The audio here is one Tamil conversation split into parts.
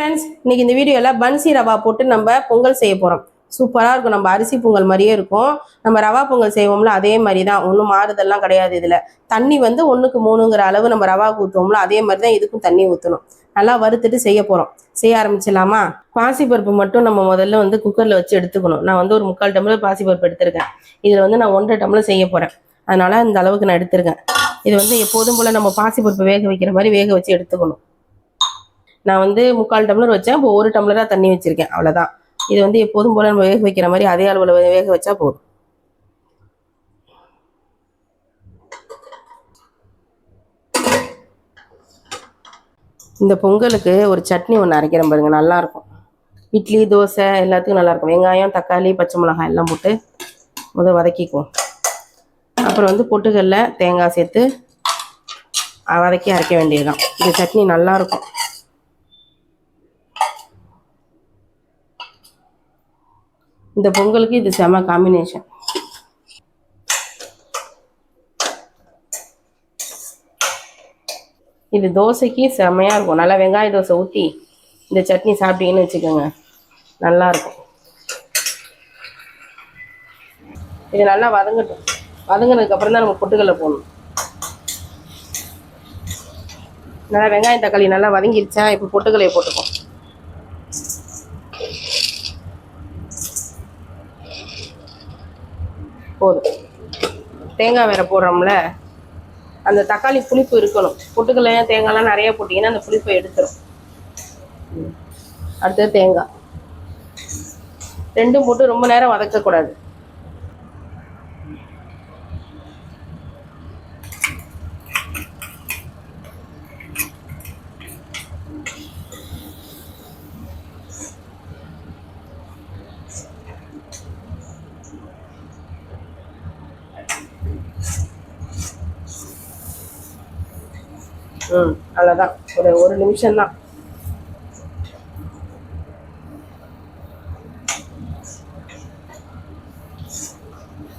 ஃப்ரெண்ட்ஸ் இன்னைக்கு இந்த வீடியோவில் பன்சி ரவா போட்டு நம்ம பொங்கல் செய்ய போகிறோம் சூப்பராக இருக்கும். நம்ம அரிசி பொங்கல் மாதிரியே இருக்கும். நம்ம ரவா பொங்கல் செய்வோம்ல அதே மாதிரி தான் ஒன்றும் மாறுதல்லாம் கிடையாது இதில். தண்ணி வந்து ஒன்றுக்கு மூணுங்கிற அளவு நம்ம ரவா ஊற்றுவோம்ல அதே மாதிரி தான் இதுக்கும் தண்ணி ஊற்றணும் நல்லா வறுத்துட்டு செய்ய போகிறோம் செய்ய ஆரம்பிச்சிடலாமா? பாசிப்பருப்பு மட்டும் நம்ம முதல்ல வந்து குக்கரில் வச்சு எடுத்துக்கணும். நான் வந்து ஒரு முக்கால் டம்ளர் பாசிப்பருப்பு எடுத்திருக்கேன். இதில் வந்து நான் ஒன்றரை டம்ளர் செய்ய போகிறேன் அதனால் இந்த அளவுக்கு நான் எடுத்திருக்கேன். இது வந்து எப்போதும் போல் நம்ம பாசிப்பருப்பு வேக வைக்கிற மாதிரி வேக வச்சு எடுத்துக்கணும். நான் வந்து முக்கால் டம்ளர் வச்சேன். இப்போ ஒரு டம்ளராக தண்ணி வச்சுருக்கேன். அவ்வளோதான் இது வந்து எப்போதும் போல் நம்ம வேக வைக்கிற மாதிரி அதே அளவில் வேக வச்சா போதும். இந்த பொங்கலுக்கு ஒரு சட்னி ஒன்று அரைக்கிறேன் பாருங்க. நல்லாயிருக்கும். இட்லி தோசை எல்லாத்துக்கும் நல்லாயிருக்கும். வெங்காயம் தக்காளி பச்சை மிளகாய் எல்லாம் போட்டு முதல் வதக்கிக்குவோம். அப்புறம் வந்து பொட்டுக்கல்ல தேங்காய் சேர்த்து வதக்கி அரைக்க வேண்டியதுதான். இந்த சட்னி நல்லாயிருக்கும். இந்த பொங்கலுக்கு இது செம காம்பினேஷன் இது தோசைக்கு செமையாக இருக்கும். நல்லா வெங்காய தோசை ஊற்றி இந்த சட்னி சாப்பிட்டீங்கன்னு வச்சுக்கோங்க. நல்லா இருக்கும். இது நல்லா வதங்கட்டும். வதங்கினதுக்கப்புறம் தான் நம்ம பொட்டுக்கல்ல போடணும். நல்லா வெங்காயம் தக்காளி நல்லா வதங்கிடுச்சா இப்போ பொட்டுக்கலையை போட்டுப்போம் போதும். தேங்காய் வேற போடுறோம்ல. அந்த தக்காளி புளிப்பு இருக்கணும். பொட்டுக்கல்லையும் தேங்காய்லாம் நிறைய போட்டிங்கன்னா அந்த புளிப்பை எடுத்துரும். அடுத்தது தேங்காய். ரெண்டும் போட்டு ரொம்ப நேரம் வதக்கக்கூடாது. ம் அவ்வளோதான் ஒரு ஒரு நிமிஷம் தான்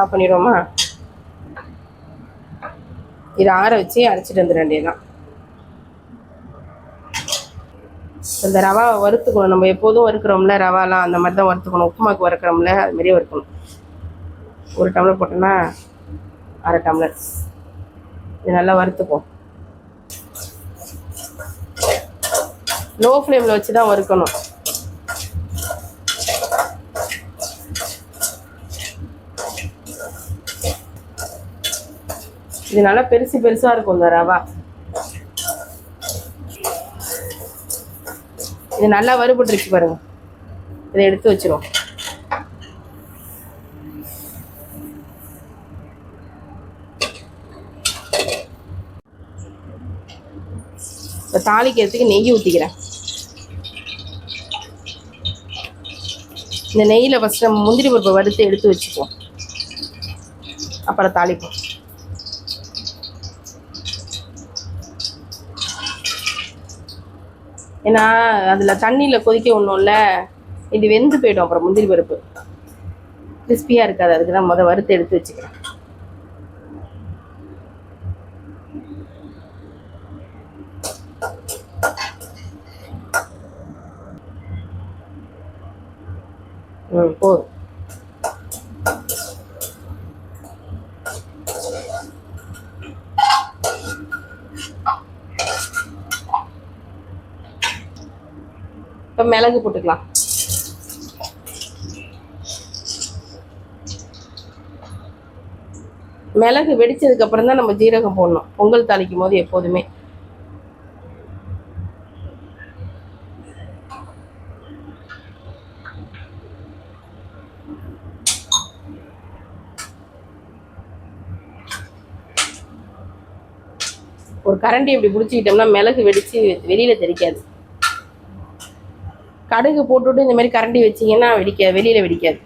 ஆஃப் பண்ணிடுவோமா? இதை ஆற வச்சு அரைச்சிட்டு வந்துட வேண்டியதுதான். இந்த ரவா வறுத்துக்கணும். நம்ம எப்போதும் வறுக்கிறோம்ல ரவாலாம் அந்த மாதிரி தான் வறுத்துக்கணும். உப்புமாக்கு வறுக்கிறோம்ல அது மாதிரியே வறுக்கணும். ஒரு டம்ளர் போட்டோன்னா அரை டம்ளர். இது நல்லா வறுத்துப்போம் லோ ஃப்ளேமில் வச்சு தான் வறுக்கணும். இது நல்லா பெருசு பெருசா இருக்கும் இந்த ரவா. இது நல்லா வறுபட்டுருச்சு பாருங்க. இதை எடுத்து வச்சிரும் இப்போ தாளிக்கிறதுக்கு நெய் ஊற்றிக்கிறேன் இந்த நெய்யில் ஃபஸ்ட்டு நம்ம முந்திரி பருப்பை வறுத்து எடுத்து வச்சுப்போம் அப்புறம் தாளிப்போம். ஏன்னா அதில் தண்ணியில் கொதிக்க ஒன்றும்ல இது வெந்து போயிடும் அப்புறம் முந்திரி பருப்பு. கிறிஸ்பியாக இருக்காது. அதுக்கு தான் முதல் வறுத்து எடுத்து வச்சுக்கிறேன். போதும் இப்போ மிளகு போட்டுக்கலாம். மிளகு வெடிச்சதுக்கு அப்புறம் தான் நம்ம ஜீரகம் போடணும். பொங்கல் தாளிக்கும் போது எப்போதுமே. ஒரு கரண்டி இப்படி பிடிச்சிக்கிட்டோம்னா மிளகு வெடிச்சு வெளியில் தெரிக்காது கடுகு போட்டுவிட்டு இந்த மாதிரி கரண்டி வச்சீங்கன்னா வெடிக்காது வெளியில் வெடிக்காது.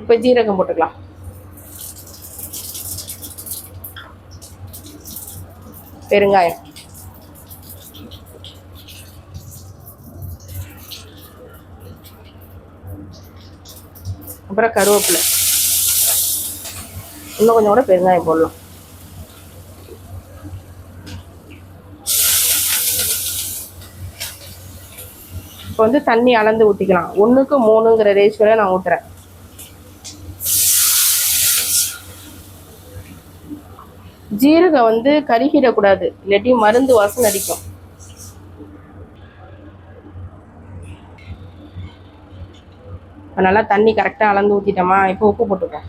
இப்போ ஜீரகம் போட்டுக்கலாம். பெருங்காயம். அப்புறம் கருவேப்பிலை. இன்னும் கொஞ்சம் கூட பெருங்காயம் போடலாம். இப்போ வந்து தண்ணி அளந்து ஊற்றிக்கலாம் ஒன்றுக்கு மூணுங்கிற ரேஷியோவில் நான் ஊற்றுறேன் ஜீரகம் வந்து கருகிடக்கூடாது. இல்லாட்டி மருந்து வாசம் அடிக்கும். நல்லா தண்ணி கரெக்டாக அளந்து ஊற்றிட்டோமா இப்போ உப்பு போட்டுப்போம்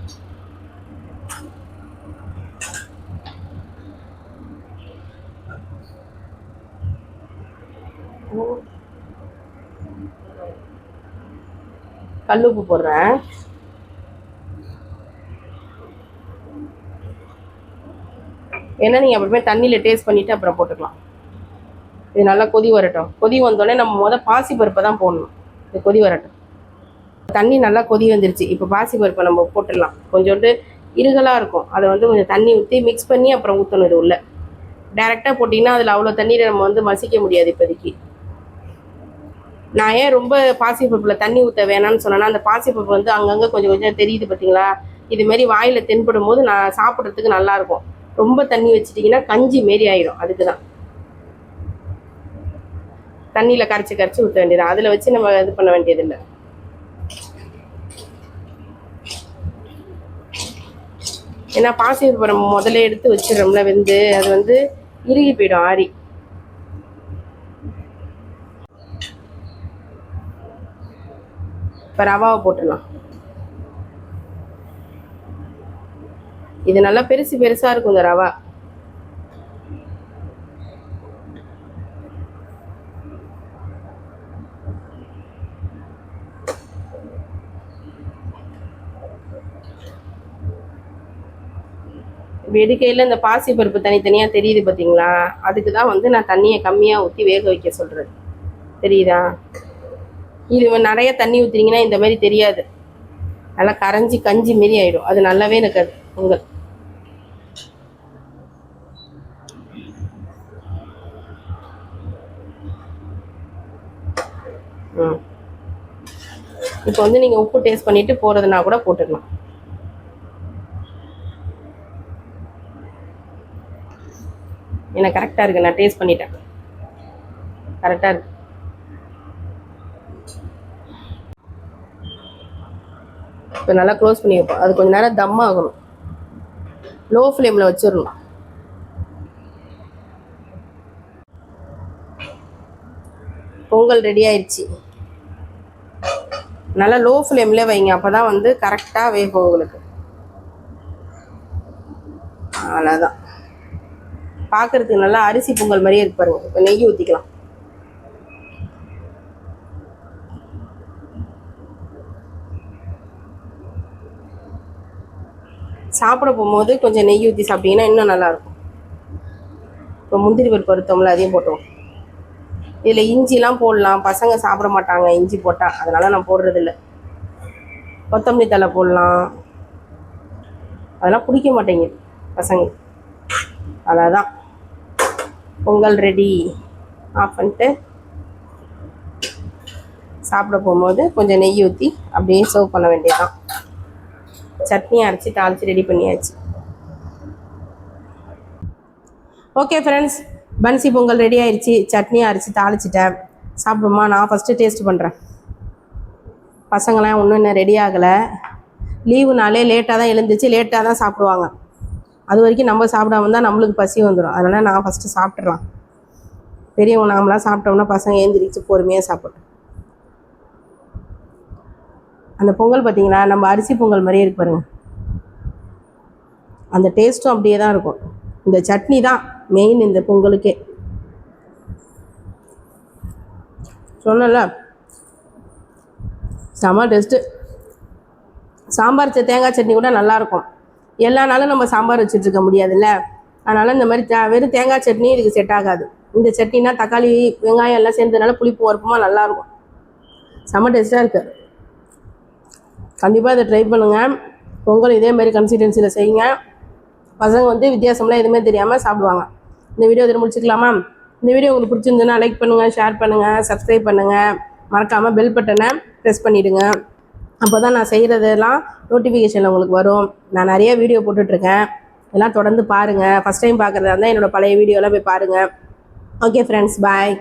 கல் உப்பு போடுறேன். ஏன்னா நீங்கள் அப்புறமே தண்ணியில் டேஸ்ட் பண்ணிவிட்டு அப்புறம் போட்டுக்கலாம். இது நல்லா கொதி வரட்டும். கொதி வந்தோடனே நம்ம மொதல் பாசி பருப்பை தான் போடணும். இது கொதி வரட்டும். தண்ணி நல்லா கொதி வந்துருச்சு. இப்போ பாசி பருப்பை நம்ம போட்டுடலாம். கொஞ்சோண்டு இருகலாக இருக்கும். அதை வந்து கொஞ்சம் தண்ணி ஊற்றி மிக்ஸ் பண்ணி அப்புறம் ஊற்றணும் இது உள்ள. டேரெக்டாக போட்டிங்கன்னா அதில் அவ்வளோ தண்ணீரை நம்ம வந்து மசிக்க முடியாது இப்போதைக்கு. நான் ஏன் ரொம்ப பாசிப்பருப்பில் தண்ணி ஊற்ற வேணாம்னு சொன்னேன்னா அந்த பாசிப்பருப்பு வந்து அங்கங்கே கொஞ்சம் கொஞ்சம் தெரியுது பார்த்தீங்களா இதுமாரி வாயில் தென்படும் போது நான் சாப்பிட்றதுக்கு நல்லாயிருக்கும் ரொம்ப தண்ணி வச்சிட்டிங்கன்னா கஞ்சி மாரி ஆயிடும் அதுக்கு தான் தண்ணியில் கரைச்சி கரைச்சி ஊற்ற வேண்டியது அதில் வச்சு நம்ம இது பண்ண வேண்டியதில்லை. ஏன்னா பாசிப்பருப்பு நம்ம முதல்ல எடுத்து வச்சிடறோம்ல வெந்து அது வந்து இறுகி போயிடும் ஆறி. இப்போ ரவாவை போட்டுடலாம். இது நல்லா பெருசு பெருசா இருக்கும் இந்த ரவா. வெடிக்கையில் இந்த பாசி பருப்பு தனித்தனியாக தெரியுது பார்த்தீங்களா அதுக்கு தான் வந்து நான் தண்ணியை கம்மியாக ஊற்றி வேக வைக்க சொல்கிறது தெரியுதா? இது நிறைய தண்ணி ஊற்றுறீங்கன்னா இந்த மாதிரி தெரியாது. நல்லா கரைஞ்சி கஞ்சி மாரி ஆயிடும். அது நல்லாவே எனக்கு அது பொங்கல். ம். இப்போ வந்து நீங்கள் உப்பு டேஸ்ட் பண்ணிட்டு போகிறதுனா கூட போட்டுக்கலாம். எனக்கு கரெக்டாக இருக்குது நான் டேஸ்ட் பண்ணிட்டேன். கரெக்டாக இருக்குது இப்போ நல்லா க்ளோஸ் பண்ணி வைப்போம். அது கொஞ்ச நேரம் தம் ஆகணும். லோ ஃப்ளேமில் வச்சிடணும் பொங்கல் ரெடி ஆயிடுச்சு நல்லா லோ ஃப்ளேமில் வைங்க. அப்போ தான் வந்து கரெக்டாக வேகும் உங்களுக்கு. அவ்வளோதான் பார்க்குறதுக்கு நல்லா அரிசி பொங்கல் மாதிரியே இருக்கு இப்போ நெய் ஊற்றிக்கலாம் சாப்பிட போகும்போது கொஞ்சம் நெய் ஊற்றி சாப்பிட்டீங்கன்னா இன்னும் நல்லாயிருக்கும். இப்போ முந்திரி பருப்பு வறுத்தோம்ல அதையும் போட்டோம் இதில் இஞ்சிலாம் போடலாம். பசங்க சாப்பிட மாட்டாங்க இஞ்சி போட்டால் அதனால் நான் போடுறதில்ல. கொத்தமல்லி தழை போடலாம். அதெல்லாம் பிடிக்க மாட்டேங்குது பசங்க. அவ்வளோதான் பொங்கல் ரெடி ஆஃப் பண்ணிட்டு சாப்பிட போகும்போது கொஞ்சம் நெய் ஊற்றி அப்படியே சர்வ் பண்ண வேண்டியதுதான். சட்னி அரைச்சி தாளித்து ரெடி பண்ணியாச்சு. ஓகே ஃப்ரெண்ட்ஸ் பன்சி பொங்கல் ரெடி ஆயிடுச்சு சட்னி அரைச்சி தாளிச்சிட்டேன். சாப்பிடுமா? நான் ஃபஸ்ட்டு டேஸ்ட் பண்ணுறேன் பசங்களாம் ஒன்றும் இன்னும் ரெடி ஆகலை. லீவுனாலே லேட்டாக தான் எழுந்துச்சு. லேட்டாக தான் சாப்பிடுவாங்க. அது வரைக்கும் நம்ம சாப்பிடாம இருந்தால் நம்மளுக்கு பசி வந்துடும் அதனால் நான் ஃபஸ்ட்டு சாப்பிட்றலாம் பெரியவங்க நாமளாம் சாப்பிட்டோம்னா பசங்க ஏந்திரிச்சு பொறுமையாக சாப்பிட்றோம் அந்த பொங்கல் பார்த்தீங்களா நம்ம அரிசி பொங்கல் மாதிரியே இருக்கு பாருங்க. அந்த டேஸ்ட்டும் அப்படியே தான் இருக்கும். இந்த சட்னி தான் மெயின் இந்த பொங்கலுக்கே. சொன்னல செம டேஸ்ட்டு சாம்பார் தேங்காய் சட்னி கூட நல்லாயிருக்கும் எல்லா நாளும் நம்ம சாம்பார் வச்சுட்டு இருக்க முடியாதுல்ல? அதனால் இந்த மாதிரி வெறும் தேங்காய் சட்னி இதுக்கு செட் ஆகாது. இந்த சட்னினா தக்காளி வெங்காயம் எல்லாம் சேர்ந்ததுனால புளிப்பு உரப்புமா நல்லாயிருக்கும் செம டேஸ்ட்டாக இருக்குது கண்டிப்பாக இதை ட்ரை பண்ணுங்கள் பொங்கல் இதே மாதிரி கன்சிஸ்டன்சியில் செய்யுங்க. பசங்க வந்து வித்தியாசம்லாம் எதுவுமே தெரியாமல் சாப்பிடுவாங்க. இந்த வீடியோ இதில் முடிச்சுக்கலாமா? இந்த வீடியோ உங்களுக்கு பிடிச்சிருந்துன்னா லைக் பண்ணுங்கள் ஷேர் பண்ணுங்கள் சப்ஸ்கிரைப் பண்ணுங்கள் மறக்காமல் பெல் பட்டனை ப்ரெஸ் பண்ணிவிடுங்க அப்போ தான் நான் செய்கிறதெல்லாம் நோட்டிஃபிகேஷனில் உங்களுக்கு வரும். நான் நிறைய வீடியோ போட்டுட்ருக்கேன். எல்லாம் தொடர்ந்து பாருங்கள் ஃபஸ்ட் டைம் பார்க்குறதா இருந்தால் என்னோடய பழைய வீடியோலாம் போய் பாருங்கள் ஓகே ஃப்ரெண்ட்ஸ் பாய்